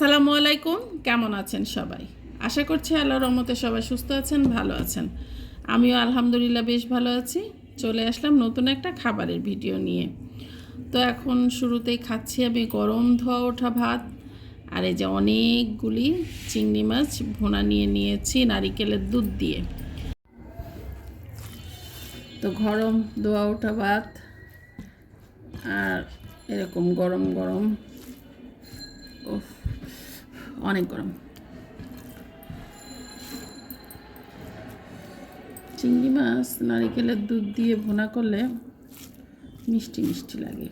আসসালামু আলাইকুম। কেমন আছেন সবাই? আশা করছি আল্লাহর রহমতে সবাই সুস্থ আছেন, ভালো আছেন। আমিও আলহামদুলিল্লাহ বেশ ভালো আছি। চলে আসলাম নতুন একটা খাবারের ভিডিও নিয়ে। তো এখন শুরুতেই খাচ্ছি আমি গরম ধোয়া ওঠা ভাত। আর এই যে অনেকগুলি চিংড়ি মাছ ভুনা নিয়ে নিয়েছি নারিকেলের দুধ দিয়ে। তো গরম ধোয়া ওঠা ভাত। আর এরকম গরম গরম অনেক গরম। চিংড়ি মাছ নারিকেলের দুধ দিয়ে ভোনা করলে মিষ্টি মিষ্টি লাগে।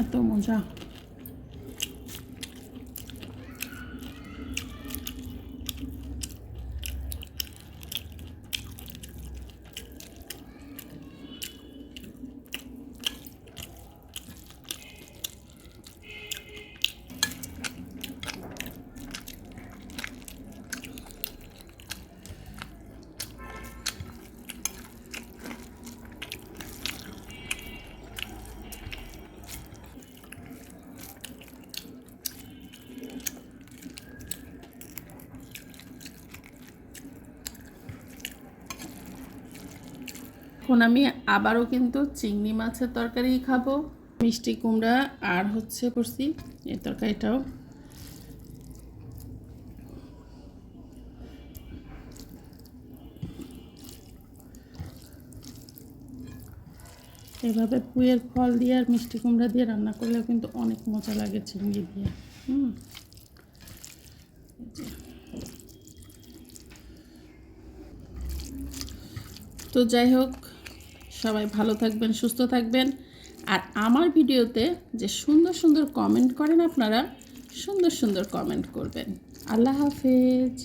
এত মজা এখন আমি আবারও কিন্তু চিংড়ি মাছের তরকারি খাব, মিষ্টি কুমড়া আর হচ্ছে করছি এই তরকারিটাও। এভাবে পুয়ের ফল দিয়ে আর মিষ্টি কুমড়া দিয়ে রান্না করলেও কিন্তু অনেক মজা লাগে চিংড়ি দিয়ে। হুম। তো যাই হোক সবাই ভালো থাকবেন, সুস্থ থাকবেন। আর আমার ভিডিওতে যে সুন্দর সুন্দর কমেন্ট করেন আপনারা, সুন্দর সুন্দর কমেন্ট করবেন। আল্লাহ হাফেজ।